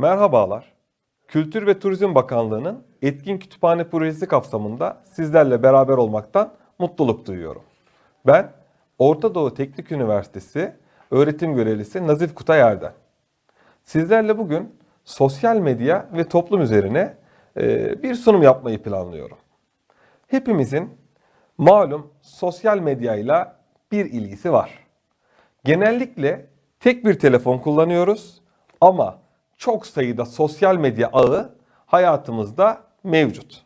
Merhabalar. Kültür ve Turizm Bakanlığı'nın Etkin Kütüphane Projesi kapsamında sizlerle beraber olmaktan mutluluk duyuyorum. Ben Orta Doğu Teknik Üniversitesi öğretim görevlisi Nazif Kutay Erden. Sizlerle bugün sosyal medya ve toplum üzerine e, bir sunum yapmayı planlıyorum. Hepimizin malum sosyal medyayla bir ilgisi var. Genellikle tek bir telefon kullanıyoruz ama çok sayıda sosyal medya ağı hayatımızda mevcut.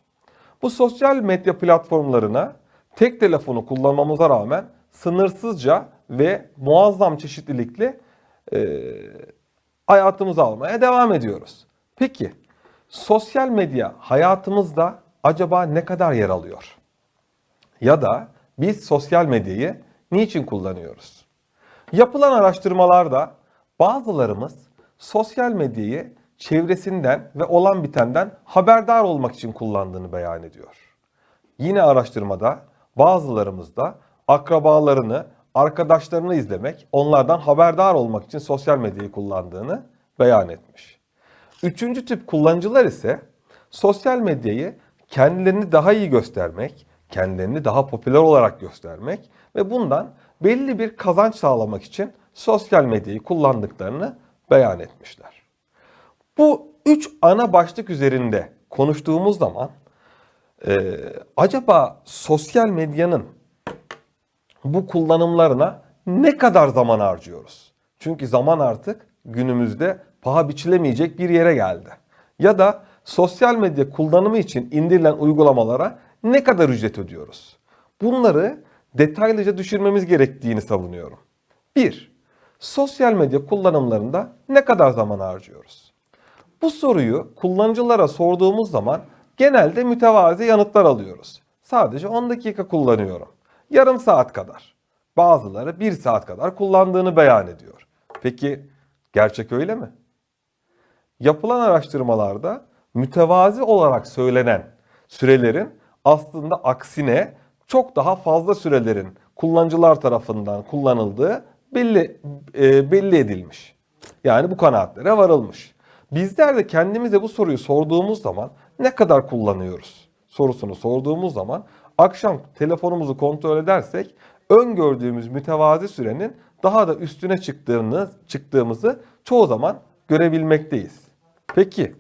Bu sosyal medya platformlarına tek telefonu kullanmamıza rağmen sınırsızca ve muazzam çeşitlilikle e, hayatımıza almaya devam ediyoruz. Peki sosyal medya hayatımızda acaba ne kadar yer alıyor? Ya da biz sosyal medyayı niçin kullanıyoruz? Yapılan araştırmalarda bazılarımız sosyal medyayı çevresinden ve olan bitenden haberdar olmak için kullandığını beyan ediyor. Yine araştırmada bazılarımız da akrabalarını, arkadaşlarını izlemek, onlardan haberdar olmak için sosyal medyayı kullandığını beyan etmiş. Üçüncü tip kullanıcılar ise sosyal medyayı kendilerini daha iyi göstermek, kendilerini daha popüler olarak göstermek ve bundan belli bir kazanç sağlamak için sosyal medyayı kullandıklarını beyan etmişler. Bu üç ana başlık üzerinde konuştuğumuz zaman e, acaba sosyal medyanın bu kullanımlarına ne kadar zaman harcıyoruz? Çünkü zaman artık günümüzde paha biçilemeyecek bir yere geldi. Ya da sosyal medya kullanımı için indirilen uygulamalara ne kadar ücret ödüyoruz? Bunları detaylıca düşürmemiz gerektiğini savunuyorum. 1. Sosyal medya kullanımlarında ne kadar zaman harcıyoruz? Bu soruyu kullanıcılara sorduğumuz zaman genelde mütevazi yanıtlar alıyoruz. Sadece 10 dakika kullanıyorum. Yarım saat kadar. Bazıları 1 saat kadar kullandığını beyan ediyor. Peki gerçek öyle mi? Yapılan araştırmalarda mütevazi olarak söylenen sürelerin aslında aksine çok daha fazla sürelerin kullanıcılar tarafından kullanıldığı belli e, belli edilmiş. Yani bu kanaatlere varılmış. Bizler de kendimize bu soruyu sorduğumuz zaman ne kadar kullanıyoruz sorusunu sorduğumuz zaman akşam telefonumuzu kontrol edersek öngördüğümüz mütevazi sürenin daha da üstüne çıktığını, çıktığımızı çoğu zaman görebilmekteyiz. Peki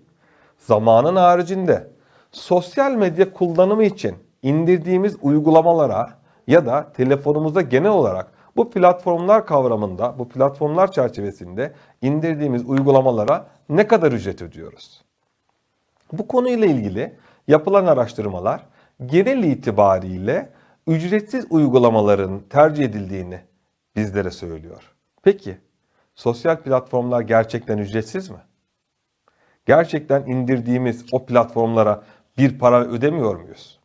zamanın haricinde sosyal medya kullanımı için indirdiğimiz uygulamalara ya da telefonumuza genel olarak bu platformlar kavramında, bu platformlar çerçevesinde indirdiğimiz uygulamalara ne kadar ücret ödüyoruz? Bu konuyla ilgili yapılan araştırmalar genel itibariyle ücretsiz uygulamaların tercih edildiğini bizlere söylüyor. Peki sosyal platformlar gerçekten ücretsiz mi? Gerçekten indirdiğimiz o platformlara bir para ödemiyor muyuz?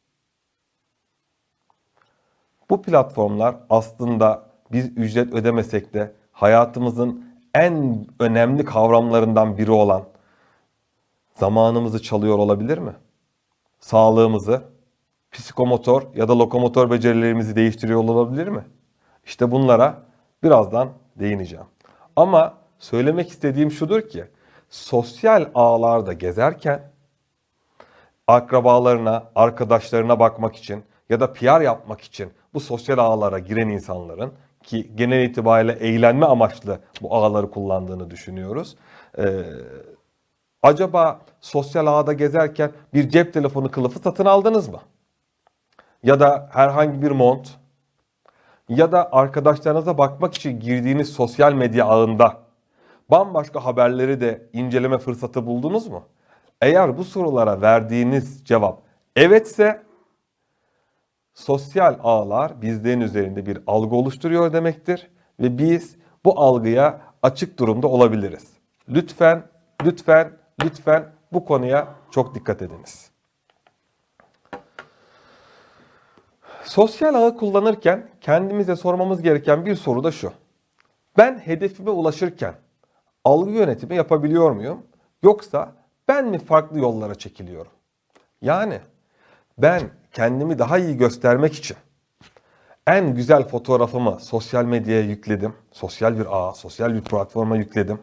Bu platformlar aslında biz ücret ödemesek de hayatımızın en önemli kavramlarından biri olan zamanımızı çalıyor olabilir mi? Sağlığımızı, psikomotor ya da lokomotor becerilerimizi değiştiriyor olabilir mi? İşte bunlara birazdan değineceğim. Ama söylemek istediğim şudur ki sosyal ağlarda gezerken akrabalarına, arkadaşlarına bakmak için ya da PR yapmak için bu sosyal ağlara giren insanların ki genel itibariyle eğlenme amaçlı bu ağları kullandığını düşünüyoruz. Ee, acaba sosyal ağda gezerken bir cep telefonu kılıfı satın aldınız mı? Ya da herhangi bir mont ya da arkadaşlarınıza bakmak için girdiğiniz sosyal medya ağında bambaşka haberleri de inceleme fırsatı buldunuz mu? Eğer bu sorulara verdiğiniz cevap evetse sosyal ağlar bizlerin üzerinde bir algı oluşturuyor demektir ve biz bu algıya açık durumda olabiliriz. Lütfen, lütfen, lütfen bu konuya çok dikkat ediniz. Sosyal ağı kullanırken kendimize sormamız gereken bir soru da şu. Ben hedefime ulaşırken algı yönetimi yapabiliyor muyum? Yoksa ben mi farklı yollara çekiliyorum? Yani ben kendimi daha iyi göstermek için en güzel fotoğrafımı sosyal medyaya yükledim. Sosyal bir ağ, sosyal bir platforma yükledim.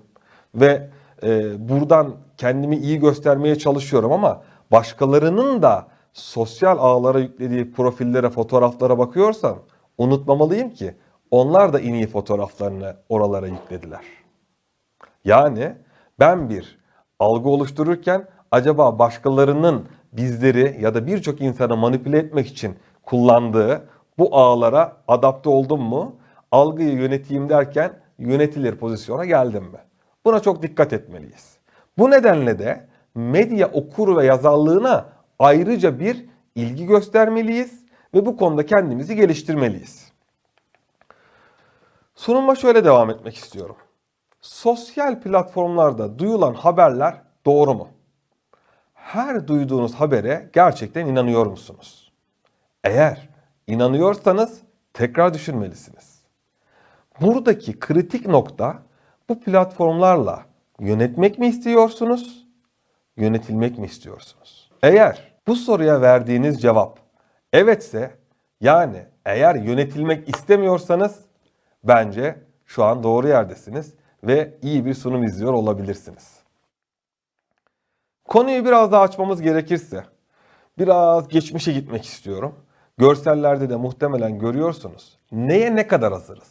Ve e, buradan kendimi iyi göstermeye çalışıyorum ama başkalarının da sosyal ağlara yüklediği profillere, fotoğraflara bakıyorsam unutmamalıyım ki onlar da en iyi fotoğraflarını oralara yüklediler. Yani ben bir algı oluştururken acaba başkalarının bizleri ya da birçok insanı manipüle etmek için kullandığı bu ağlara adapte oldum mu? Algıyı yöneteyim derken yönetilir pozisyona geldim mi? Buna çok dikkat etmeliyiz. Bu nedenle de medya okur ve yazarlığına ayrıca bir ilgi göstermeliyiz ve bu konuda kendimizi geliştirmeliyiz. Sunuma şöyle devam etmek istiyorum. Sosyal platformlarda duyulan haberler doğru mu? Her duyduğunuz habere gerçekten inanıyor musunuz? Eğer inanıyorsanız tekrar düşünmelisiniz. Buradaki kritik nokta bu platformlarla yönetmek mi istiyorsunuz, yönetilmek mi istiyorsunuz? Eğer bu soruya verdiğiniz cevap evetse yani eğer yönetilmek istemiyorsanız bence şu an doğru yerdesiniz ve iyi bir sunum izliyor olabilirsiniz. Konuyu biraz daha açmamız gerekirse biraz geçmişe gitmek istiyorum. Görsellerde de muhtemelen görüyorsunuz. Neye ne kadar hazırız?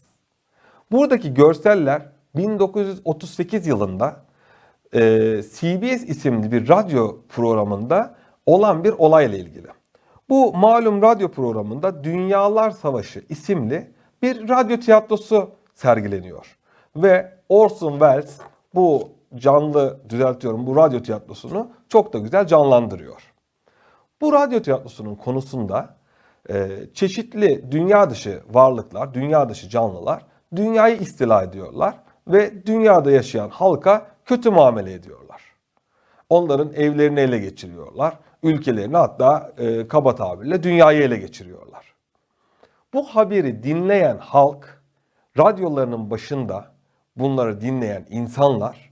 Buradaki görseller 1938 yılında e, CBS isimli bir radyo programında olan bir olayla ilgili. Bu malum radyo programında Dünyalar Savaşı isimli bir radyo tiyatrosu sergileniyor. Ve Orson Welles bu canlı düzeltiyorum bu radyo tiyatrosunu çok da güzel canlandırıyor. Bu radyo tiyatrosunun konusunda e, çeşitli dünya dışı varlıklar, dünya dışı canlılar dünyayı istila ediyorlar ve dünyada yaşayan halka kötü muamele ediyorlar. Onların evlerini ele geçiriyorlar, ülkelerini hatta e, kaba tabirle dünyayı ele geçiriyorlar. Bu haberi dinleyen halk, radyolarının başında bunları dinleyen insanlar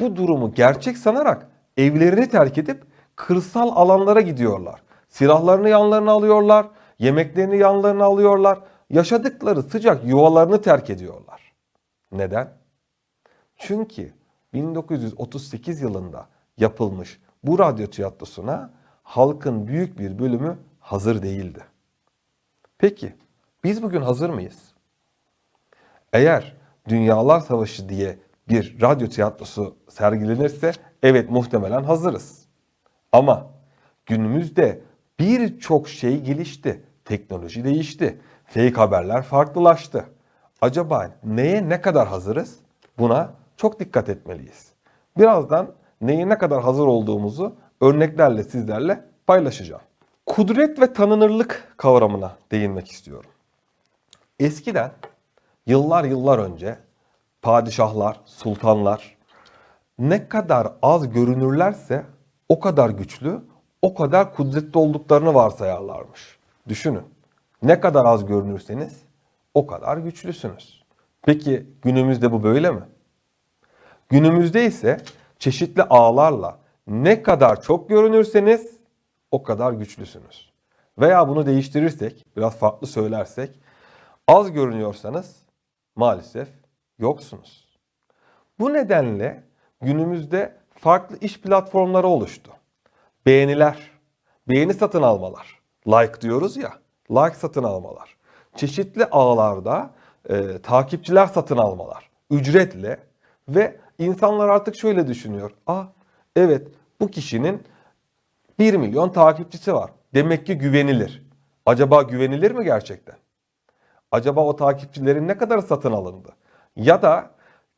bu durumu gerçek sanarak evlerini terk edip kırsal alanlara gidiyorlar. Silahlarını yanlarına alıyorlar, yemeklerini yanlarına alıyorlar, yaşadıkları sıcak yuvalarını terk ediyorlar. Neden? Çünkü 1938 yılında yapılmış bu radyo tiyatrosuna halkın büyük bir bölümü hazır değildi. Peki biz bugün hazır mıyız? Eğer Dünyalar Savaşı diye bir radyo tiyatrosu sergilenirse evet muhtemelen hazırız. Ama günümüzde birçok şey gelişti. Teknoloji değişti. Fake haberler farklılaştı. Acaba neye ne kadar hazırız? Buna çok dikkat etmeliyiz. Birazdan neye ne kadar hazır olduğumuzu örneklerle sizlerle paylaşacağım. Kudret ve tanınırlık kavramına değinmek istiyorum. Eskiden yıllar yıllar önce padişahlar, sultanlar ne kadar az görünürlerse o kadar güçlü, o kadar kudretli olduklarını varsayarlarmış. Düşünün. Ne kadar az görünürseniz o kadar güçlüsünüz. Peki günümüzde bu böyle mi? Günümüzde ise çeşitli ağlarla ne kadar çok görünürseniz o kadar güçlüsünüz. Veya bunu değiştirirsek, biraz farklı söylersek, az görünüyorsanız maalesef yoksunuz. Bu nedenle günümüzde farklı iş platformları oluştu. Beğeniler, beğeni satın almalar, like diyoruz ya, like satın almalar. Çeşitli ağlarda e, takipçiler satın almalar, ücretle ve insanlar artık şöyle düşünüyor. Ah evet bu kişinin 1 milyon takipçisi var. Demek ki güvenilir. Acaba güvenilir mi gerçekten? Acaba o takipçilerin ne kadar satın alındı? Ya da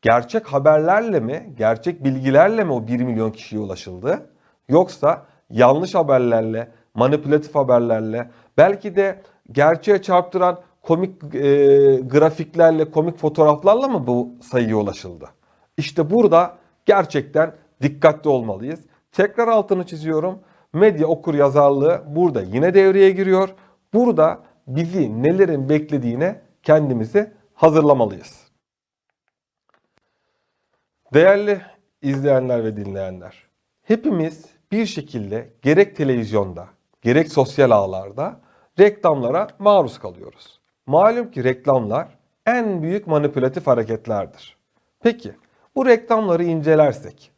gerçek haberlerle mi, gerçek bilgilerle mi o 1 milyon kişiye ulaşıldı? Yoksa yanlış haberlerle, manipülatif haberlerle, belki de gerçeğe çarptıran komik e, grafiklerle, komik fotoğraflarla mı bu sayıya ulaşıldı? İşte burada gerçekten dikkatli olmalıyız. Tekrar altını çiziyorum. Medya okur yazarlığı burada yine devreye giriyor. Burada bizi nelerin beklediğine kendimizi hazırlamalıyız. Değerli izleyenler ve dinleyenler, hepimiz bir şekilde gerek televizyonda, gerek sosyal ağlarda reklamlara maruz kalıyoruz. Malum ki reklamlar en büyük manipülatif hareketlerdir. Peki bu reklamları incelersek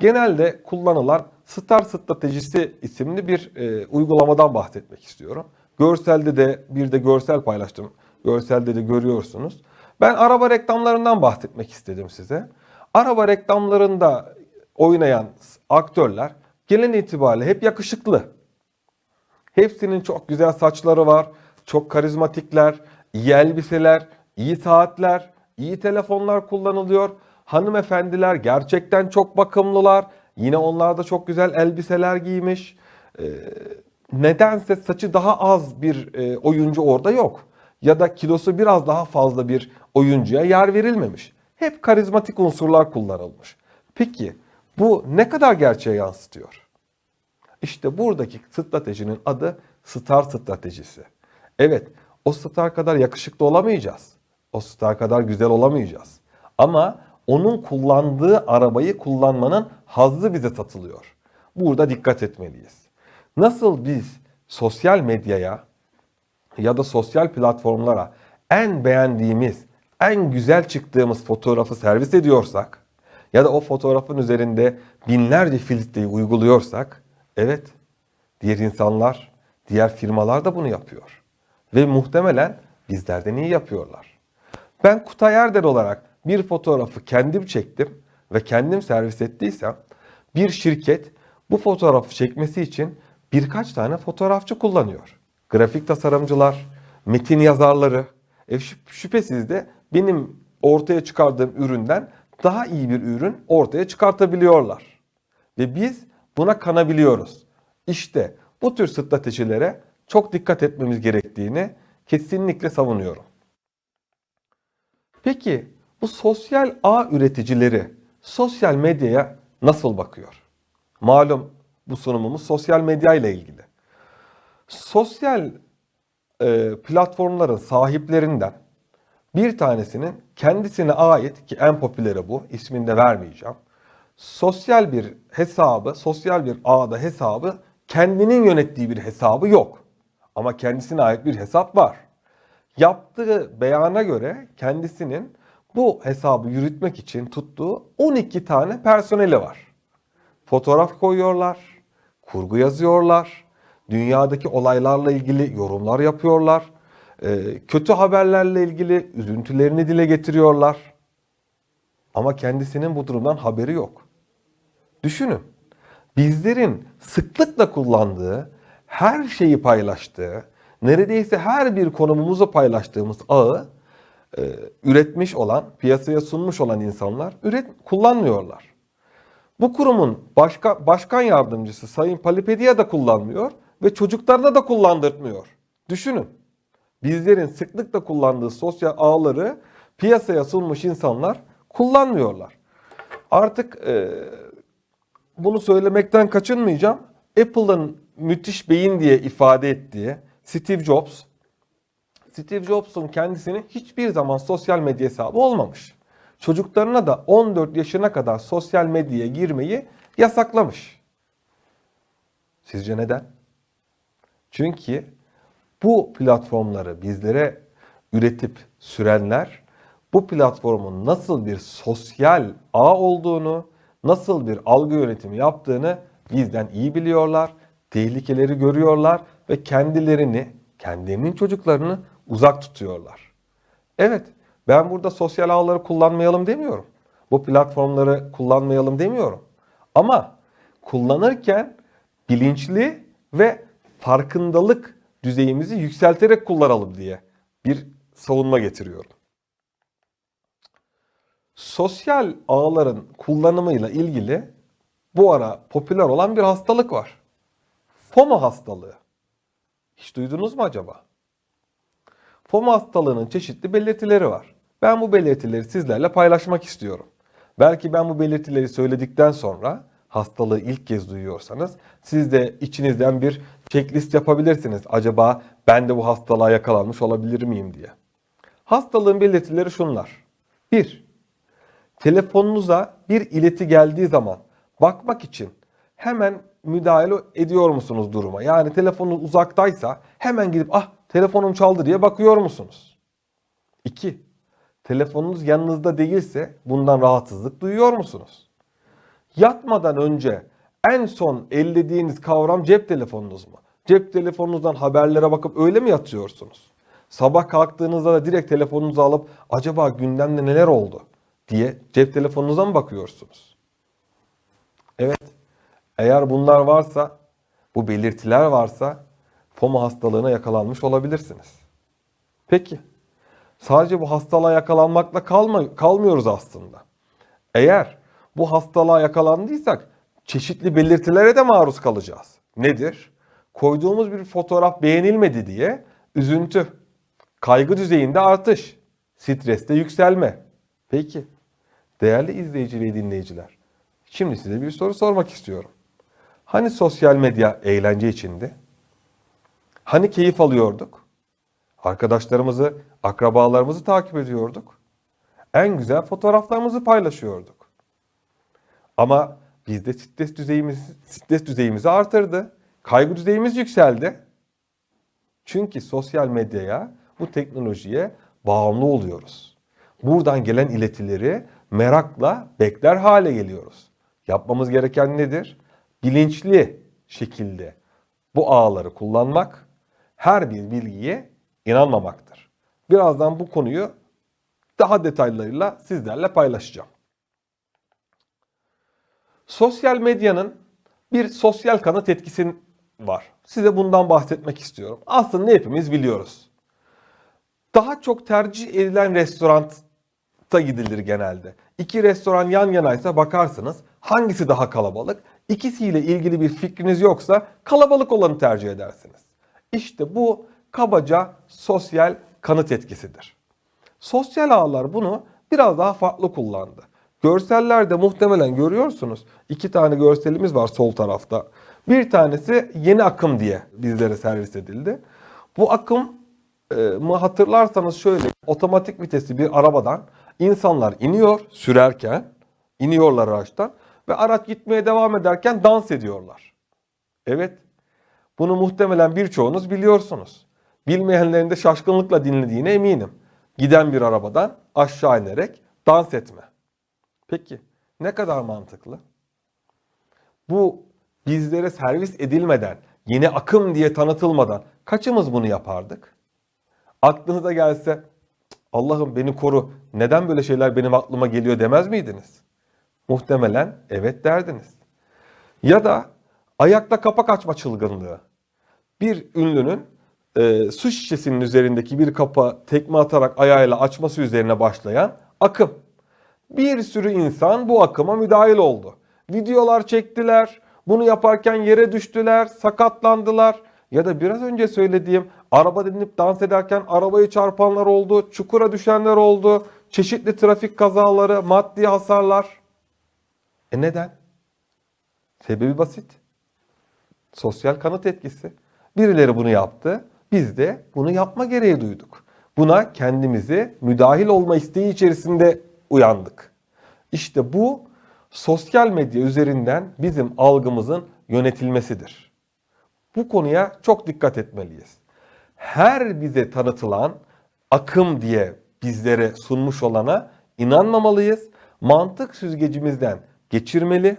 genelde kullanılan Star Stratejisi isimli bir e, uygulamadan bahsetmek istiyorum. Görselde de bir de görsel paylaştım. Görselde de görüyorsunuz. Ben araba reklamlarından bahsetmek istedim size. Araba reklamlarında oynayan aktörler gelen itibariyle hep yakışıklı. Hepsinin çok güzel saçları var, çok karizmatikler, iyi elbiseler, iyi saatler, iyi telefonlar kullanılıyor. Hanımefendiler gerçekten çok bakımlılar. Yine onlar da çok güzel elbiseler giymiş. Ee, nedense saçı daha az bir e, oyuncu orada yok. Ya da kilosu biraz daha fazla bir oyuncuya yer verilmemiş. Hep karizmatik unsurlar kullanılmış. Peki bu ne kadar gerçeğe yansıtıyor? İşte buradaki stratejinin adı star stratejisi. Evet, o star kadar yakışıklı olamayacağız. O star kadar güzel olamayacağız. Ama onun kullandığı arabayı kullanmanın hazzı bize satılıyor. Burada dikkat etmeliyiz. Nasıl biz sosyal medyaya ya da sosyal platformlara en beğendiğimiz, en güzel çıktığımız fotoğrafı servis ediyorsak ya da o fotoğrafın üzerinde binlerce filtreyi uyguluyorsak evet diğer insanlar, diğer firmalar da bunu yapıyor. Ve muhtemelen bizlerden iyi yapıyorlar. Ben Kutay Erdel olarak bir fotoğrafı kendim çektim ve kendim servis ettiysem bir şirket bu fotoğrafı çekmesi için birkaç tane fotoğrafçı kullanıyor. Grafik tasarımcılar, metin yazarları. E şüp- şüphesiz de benim ortaya çıkardığım üründen daha iyi bir ürün ortaya çıkartabiliyorlar. Ve biz buna kanabiliyoruz. İşte bu tür stratejilere çok dikkat etmemiz gerektiğini kesinlikle savunuyorum. Peki bu sosyal ağ üreticileri sosyal medyaya nasıl bakıyor? Malum bu sunumumuz sosyal medya ile ilgili. Sosyal e, platformların sahiplerinden bir tanesinin kendisine ait ki en popüleri bu ismini de vermeyeceğim. Sosyal bir hesabı, sosyal bir ağda hesabı kendinin yönettiği bir hesabı yok. Ama kendisine ait bir hesap var. Yaptığı beyana göre kendisinin bu hesabı yürütmek için tuttuğu 12 tane personeli var. Fotoğraf koyuyorlar, kurgu yazıyorlar, dünyadaki olaylarla ilgili yorumlar yapıyorlar, kötü haberlerle ilgili üzüntülerini dile getiriyorlar. Ama kendisinin bu durumdan haberi yok. Düşünün. Bizlerin sıklıkla kullandığı, her şeyi paylaştığı, neredeyse her bir konumumuzu paylaştığımız ağı e, üretmiş olan, piyasaya sunmuş olan insanlar üret kullanmıyorlar. Bu kurumun başka, başkan yardımcısı Sayın Palipedia da kullanmıyor ve çocuklarına da kullandırtmıyor. Düşünün. Bizlerin sıklıkla kullandığı sosyal ağları piyasaya sunmuş insanlar kullanmıyorlar. Artık e, bunu söylemekten kaçınmayacağım. Apple'ın müthiş beyin diye ifade ettiği Steve Jobs, Steve Jobs'un kendisinin hiçbir zaman sosyal medya hesabı olmamış. Çocuklarına da 14 yaşına kadar sosyal medyaya girmeyi yasaklamış. Sizce neden? Çünkü bu platformları bizlere üretip sürenler bu platformun nasıl bir sosyal ağ olduğunu, nasıl bir algı yönetimi yaptığını bizden iyi biliyorlar, tehlikeleri görüyorlar ve kendilerini, kendilerinin çocuklarını uzak tutuyorlar. Evet, ben burada sosyal ağları kullanmayalım demiyorum. Bu platformları kullanmayalım demiyorum. Ama kullanırken bilinçli ve farkındalık düzeyimizi yükselterek kullanalım diye bir savunma getiriyorum. Sosyal ağların kullanımıyla ilgili bu ara popüler olan bir hastalık var. FOMO hastalığı. Hiç duydunuz mu acaba? FOMO hastalığının çeşitli belirtileri var. Ben bu belirtileri sizlerle paylaşmak istiyorum. Belki ben bu belirtileri söyledikten sonra hastalığı ilk kez duyuyorsanız siz de içinizden bir checklist yapabilirsiniz. Acaba ben de bu hastalığa yakalanmış olabilir miyim diye. Hastalığın belirtileri şunlar. 1. Telefonunuza bir ileti geldiği zaman bakmak için hemen müdahale ediyor musunuz duruma? Yani telefonunuz uzaktaysa hemen gidip ah telefonum çaldı diye bakıyor musunuz? 2. Telefonunuz yanınızda değilse bundan rahatsızlık duyuyor musunuz? Yatmadan önce en son ellediğiniz kavram cep telefonunuz mu? Cep telefonunuzdan haberlere bakıp öyle mi yatıyorsunuz? Sabah kalktığınızda da direkt telefonunuzu alıp acaba gündemde neler oldu diye cep telefonunuza mı bakıyorsunuz? Evet. Eğer bunlar varsa, bu belirtiler varsa FOMO hastalığına yakalanmış olabilirsiniz. Peki. Sadece bu hastalığa yakalanmakla kalma, kalmıyoruz aslında. Eğer bu hastalığa yakalandıysak çeşitli belirtilere de maruz kalacağız. Nedir? Koyduğumuz bir fotoğraf beğenilmedi diye üzüntü, kaygı düzeyinde artış, streste yükselme. Peki, değerli izleyici ve dinleyiciler, şimdi size bir soru sormak istiyorum. Hani sosyal medya eğlence içindi? Hani keyif alıyorduk? Arkadaşlarımızı, akrabalarımızı takip ediyorduk. En güzel fotoğraflarımızı paylaşıyorduk. Ama bizde stres düzeyimiz stres düzeyimizi artırdı. Kaygı düzeyimiz yükseldi. Çünkü sosyal medyaya, bu teknolojiye bağımlı oluyoruz. Buradan gelen iletileri merakla bekler hale geliyoruz. Yapmamız gereken nedir? Bilinçli şekilde bu ağları kullanmak, her bir bilgiye inanmamaktır. Birazdan bu konuyu daha detaylarıyla sizlerle paylaşacağım. Sosyal medyanın bir sosyal kanıt etkisi var. Size bundan bahsetmek istiyorum. Aslında hepimiz biliyoruz. Daha çok tercih edilen restoranta gidilir genelde. İki restoran yan yanaysa bakarsınız hangisi daha kalabalık? İkisiyle ilgili bir fikriniz yoksa kalabalık olanı tercih edersiniz. İşte bu kabaca sosyal kanıt etkisidir. Sosyal ağlar bunu biraz daha farklı kullandı. Görsellerde muhtemelen görüyorsunuz. İki tane görselimiz var sol tarafta. Bir tanesi yeni akım diye bizlere servis edildi. Bu akım e, mı hatırlarsanız şöyle otomatik vitesi bir arabadan insanlar iniyor sürerken iniyorlar araçtan ve araç gitmeye devam ederken dans ediyorlar. Evet bunu muhtemelen birçoğunuz biliyorsunuz. Bilmeyenlerin de şaşkınlıkla dinlediğine eminim. Giden bir arabadan aşağı inerek dans etme. Peki ne kadar mantıklı? Bu bizlere servis edilmeden, yeni akım diye tanıtılmadan kaçımız bunu yapardık? Aklınıza gelse Allah'ım beni koru neden böyle şeyler benim aklıma geliyor demez miydiniz? Muhtemelen evet derdiniz. Ya da ayakta kapak açma çılgınlığı. Bir ünlünün e, su şişesinin üzerindeki bir kapa tekme atarak ayağıyla açması üzerine başlayan akım. Bir sürü insan bu akıma müdahil oldu. Videolar çektiler, bunu yaparken yere düştüler, sakatlandılar. Ya da biraz önce söylediğim araba dinip dans ederken arabayı çarpanlar oldu, çukura düşenler oldu, çeşitli trafik kazaları, maddi hasarlar. E neden? Sebebi basit. Sosyal kanıt etkisi. Birileri bunu yaptı. Biz de bunu yapma gereği duyduk. Buna kendimizi müdahil olma isteği içerisinde uyandık. İşte bu sosyal medya üzerinden bizim algımızın yönetilmesidir. Bu konuya çok dikkat etmeliyiz. Her bize tanıtılan akım diye bizlere sunmuş olana inanmamalıyız. Mantık süzgecimizden geçirmeli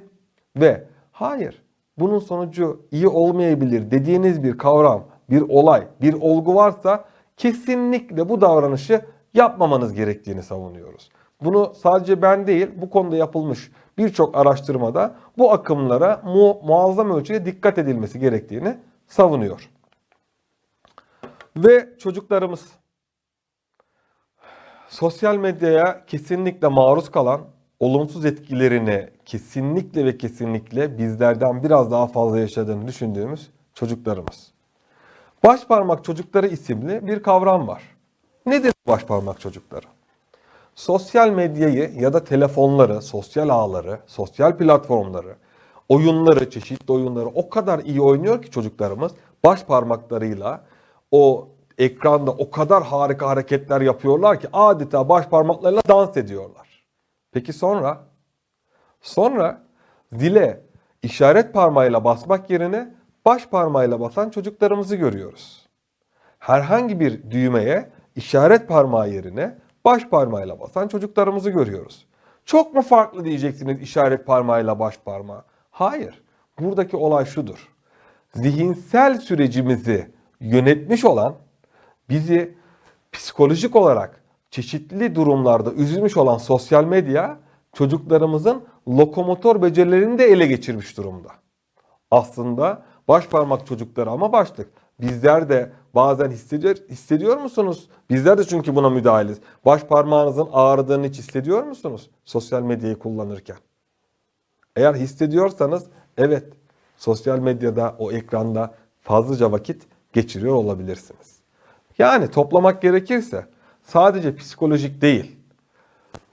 ve hayır bunun sonucu iyi olmayabilir dediğiniz bir kavram, bir olay, bir olgu varsa kesinlikle bu davranışı yapmamanız gerektiğini savunuyoruz. Bunu sadece ben değil, bu konuda yapılmış birçok araştırmada bu akımlara mu muazzam ölçüde dikkat edilmesi gerektiğini savunuyor. Ve çocuklarımız sosyal medyaya kesinlikle maruz kalan olumsuz etkilerini kesinlikle ve kesinlikle bizlerden biraz daha fazla yaşadığını düşündüğümüz çocuklarımız. Başparmak çocukları isimli bir kavram var. Nedir başparmak çocukları? Sosyal medyayı ya da telefonları, sosyal ağları, sosyal platformları, oyunları, çeşitli oyunları o kadar iyi oynuyor ki çocuklarımız baş parmaklarıyla o ekranda o kadar harika hareketler yapıyorlar ki adeta baş parmaklarıyla dans ediyorlar. Peki sonra? Sonra zile işaret parmağıyla basmak yerine baş parmağıyla basan çocuklarımızı görüyoruz. Herhangi bir düğmeye işaret parmağı yerine baş parmağıyla basan çocuklarımızı görüyoruz. Çok mu farklı diyeceksiniz işaret parmağıyla baş parmağı? Hayır. Buradaki olay şudur. Zihinsel sürecimizi yönetmiş olan, bizi psikolojik olarak çeşitli durumlarda üzülmüş olan sosyal medya çocuklarımızın lokomotor becerilerini de ele geçirmiş durumda. Aslında baş parmak çocukları ama başlık. Bizler de bazen hissediyor, hissediyor musunuz? Bizler de çünkü buna müdahiliz. Baş parmağınızın ağrıdığını hiç hissediyor musunuz? Sosyal medyayı kullanırken. Eğer hissediyorsanız evet sosyal medyada o ekranda fazlaca vakit geçiriyor olabilirsiniz. Yani toplamak gerekirse sadece psikolojik değil,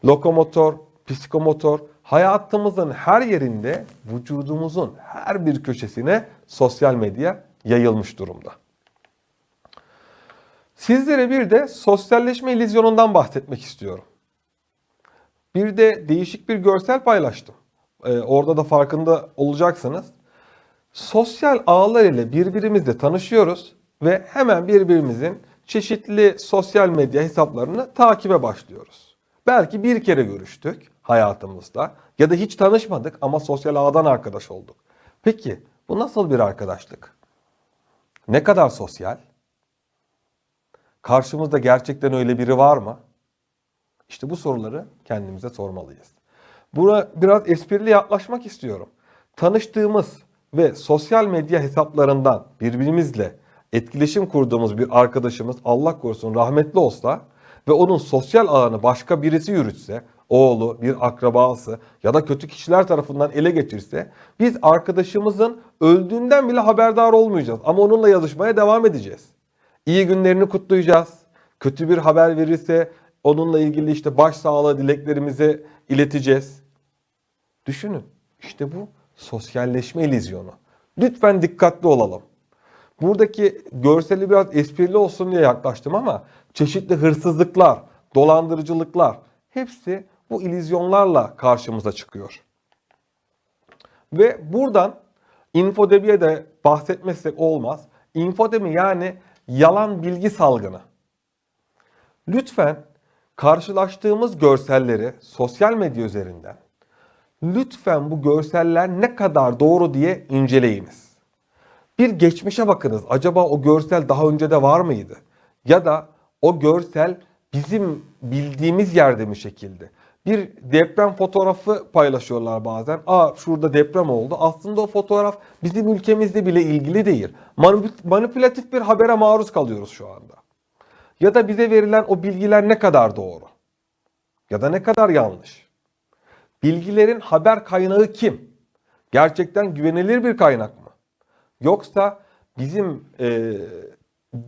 lokomotor, psikomotor hayatımızın her yerinde vücudumuzun her bir köşesine sosyal medya yayılmış durumda. Sizlere bir de sosyalleşme illüzyonundan bahsetmek istiyorum. Bir de değişik bir görsel paylaştım. Ee, orada da farkında olacaksınız. Sosyal ağlar ile birbirimizle tanışıyoruz ve hemen birbirimizin çeşitli sosyal medya hesaplarını takibe başlıyoruz. Belki bir kere görüştük hayatımızda ya da hiç tanışmadık ama sosyal ağdan arkadaş olduk. Peki bu nasıl bir arkadaşlık? Ne kadar sosyal? Karşımızda gerçekten öyle biri var mı? İşte bu soruları kendimize sormalıyız. Buna biraz esprili yaklaşmak istiyorum. Tanıştığımız ve sosyal medya hesaplarından birbirimizle etkileşim kurduğumuz bir arkadaşımız Allah korusun rahmetli olsa ve onun sosyal ağını başka birisi yürütse, oğlu, bir akrabası ya da kötü kişiler tarafından ele geçirse biz arkadaşımızın öldüğünden bile haberdar olmayacağız ama onunla yazışmaya devam edeceğiz. İyi günlerini kutlayacağız. Kötü bir haber verirse onunla ilgili işte başsağlığı dileklerimizi ileteceğiz. Düşünün. İşte bu sosyalleşme illüzyonu. Lütfen dikkatli olalım. Buradaki görseli biraz esprili olsun diye yaklaştım ama çeşitli hırsızlıklar, dolandırıcılıklar hepsi bu illüzyonlarla karşımıza çıkıyor. Ve buradan infodebiye de bahsetmezsek olmaz. Infodemi yani yalan bilgi salgını. Lütfen karşılaştığımız görselleri sosyal medya üzerinden lütfen bu görseller ne kadar doğru diye inceleyiniz. Bir geçmişe bakınız. Acaba o görsel daha önce de var mıydı? Ya da o görsel bizim bildiğimiz yerde mi çekildi? Bir deprem fotoğrafı paylaşıyorlar bazen. Aa şurada deprem oldu. Aslında o fotoğraf bizim ülkemizde bile ilgili değil. Manip- Manipülatif bir habere maruz kalıyoruz şu anda. Ya da bize verilen o bilgiler ne kadar doğru? Ya da ne kadar yanlış? Bilgilerin haber kaynağı kim? Gerçekten güvenilir bir kaynak mı? Yoksa bizim e,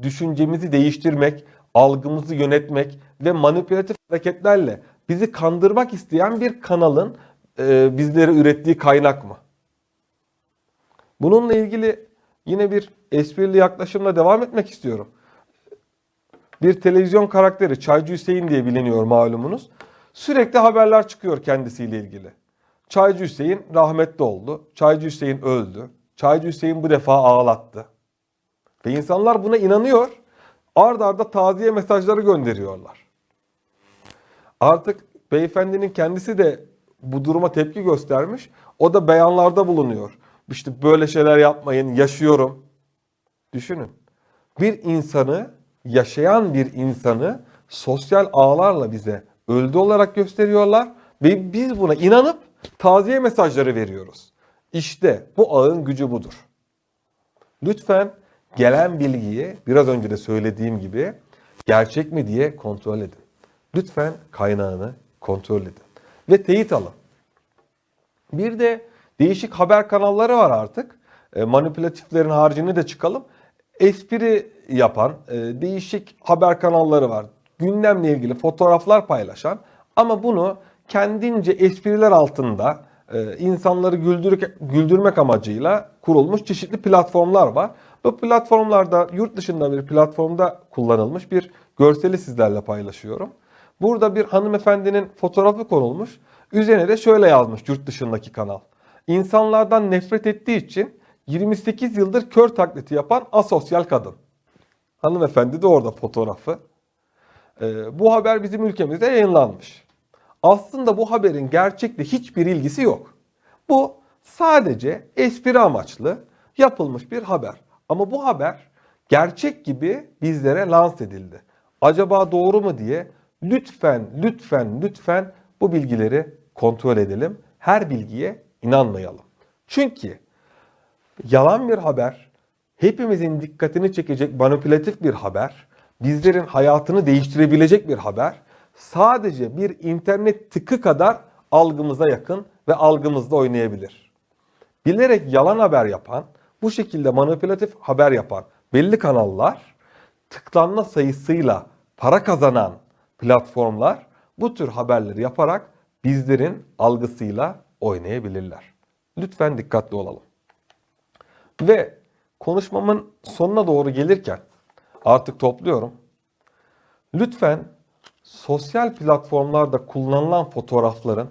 düşüncemizi değiştirmek, algımızı yönetmek ve manipülatif hareketlerle bizi kandırmak isteyen bir kanalın e, bizlere ürettiği kaynak mı? Bununla ilgili yine bir esprili yaklaşımla devam etmek istiyorum. Bir televizyon karakteri Çaycı Hüseyin diye biliniyor malumunuz. Sürekli haberler çıkıyor kendisiyle ilgili. Çaycı Hüseyin rahmetli oldu. Çaycı Hüseyin öldü. Çaycı Hüseyin bu defa ağlattı. Ve insanlar buna inanıyor. Ard arda taziye mesajları gönderiyorlar. Artık beyefendinin kendisi de bu duruma tepki göstermiş. O da beyanlarda bulunuyor. İşte böyle şeyler yapmayın, yaşıyorum. Düşünün. Bir insanı, yaşayan bir insanı sosyal ağlarla bize öldü olarak gösteriyorlar ve biz buna inanıp taziye mesajları veriyoruz. İşte bu ağın gücü budur. Lütfen gelen bilgiyi biraz önce de söylediğim gibi gerçek mi diye kontrol edin. Lütfen kaynağını kontrol edin ve teyit alın. Bir de değişik haber kanalları var artık. E, manipülatiflerin haricinde de çıkalım. Espri yapan e, değişik haber kanalları var. Gündemle ilgili fotoğraflar paylaşan ama bunu kendince espriler altında e, insanları güldürmek, güldürmek amacıyla kurulmuş çeşitli platformlar var. Bu platformlarda yurt dışında bir platformda kullanılmış bir görseli sizlerle paylaşıyorum. Burada bir hanımefendinin fotoğrafı konulmuş. Üzerine de şöyle yazmış yurt dışındaki kanal. İnsanlardan nefret ettiği için 28 yıldır kör taklidi yapan asosyal kadın. Hanımefendi de orada fotoğrafı. Ee, bu haber bizim ülkemizde yayınlanmış. Aslında bu haberin gerçekle hiçbir ilgisi yok. Bu sadece espri amaçlı yapılmış bir haber. Ama bu haber gerçek gibi bizlere lanse edildi. Acaba doğru mu diye lütfen lütfen lütfen bu bilgileri kontrol edelim. Her bilgiye inanmayalım. Çünkü yalan bir haber, hepimizin dikkatini çekecek manipülatif bir haber, bizlerin hayatını değiştirebilecek bir haber, sadece bir internet tıkı kadar algımıza yakın ve algımızda oynayabilir. Bilerek yalan haber yapan, bu şekilde manipülatif haber yapan belli kanallar, tıklanma sayısıyla para kazanan platformlar bu tür haberleri yaparak bizlerin algısıyla oynayabilirler. Lütfen dikkatli olalım. Ve konuşmamın sonuna doğru gelirken artık topluyorum. Lütfen sosyal platformlarda kullanılan fotoğrafların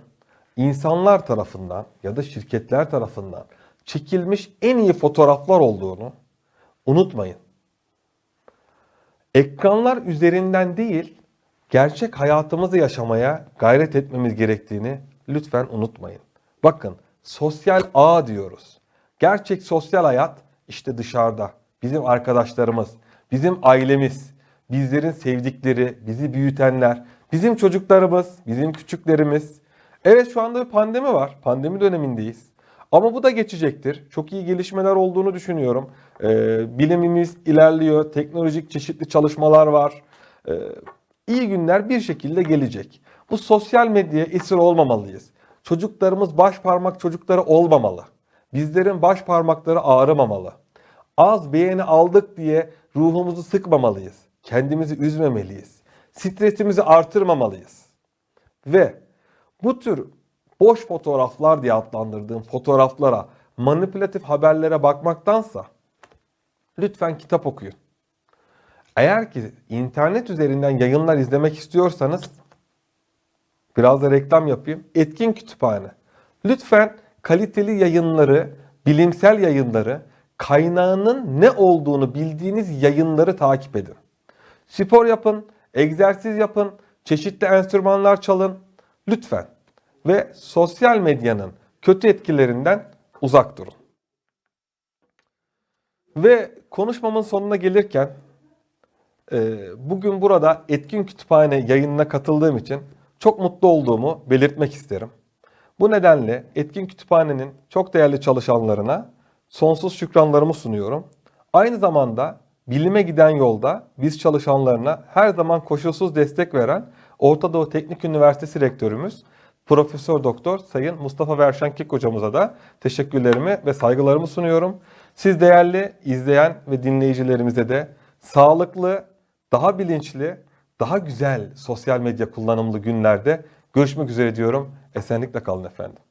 insanlar tarafından ya da şirketler tarafından çekilmiş en iyi fotoğraflar olduğunu unutmayın. Ekranlar üzerinden değil, gerçek hayatımızı yaşamaya gayret etmemiz gerektiğini lütfen unutmayın. Bakın, sosyal ağ diyoruz. Gerçek sosyal hayat işte dışarıda. Bizim arkadaşlarımız, bizim ailemiz, bizlerin sevdikleri, bizi büyütenler, bizim çocuklarımız, bizim küçüklerimiz. Evet şu anda bir pandemi var. Pandemi dönemindeyiz. Ama bu da geçecektir. Çok iyi gelişmeler olduğunu düşünüyorum. Ee, bilimimiz ilerliyor. Teknolojik çeşitli çalışmalar var. Ee, iyi günler bir şekilde gelecek. Bu sosyal medyaya esir olmamalıyız. Çocuklarımız baş parmak çocukları olmamalı. Bizlerin baş parmakları ağrımamalı. Az beğeni aldık diye ruhumuzu sıkmamalıyız. Kendimizi üzmemeliyiz. Stresimizi artırmamalıyız. Ve bu tür boş fotoğraflar diye adlandırdığım fotoğraflara, manipülatif haberlere bakmaktansa lütfen kitap okuyun. Eğer ki internet üzerinden yayınlar izlemek istiyorsanız biraz da reklam yapayım. Etkin Kütüphane. Lütfen kaliteli yayınları, bilimsel yayınları, kaynağının ne olduğunu bildiğiniz yayınları takip edin. Spor yapın, egzersiz yapın, çeşitli enstrümanlar çalın. Lütfen. Ve sosyal medyanın kötü etkilerinden uzak durun. Ve konuşmamın sonuna gelirken bugün burada Etkin Kütüphane yayınına katıldığım için çok mutlu olduğumu belirtmek isterim. Bu nedenle Etkin Kütüphane'nin çok değerli çalışanlarına sonsuz şükranlarımı sunuyorum. Aynı zamanda bilime giden yolda biz çalışanlarına her zaman koşulsuz destek veren Orta Doğu Teknik Üniversitesi Rektörümüz Profesör Doktor Sayın Mustafa Verşankik hocamıza da teşekkürlerimi ve saygılarımı sunuyorum. Siz değerli izleyen ve dinleyicilerimize de sağlıklı, daha bilinçli, daha güzel sosyal medya kullanımlı günlerde görüşmek üzere diyorum. Esenlikle kalın efendim.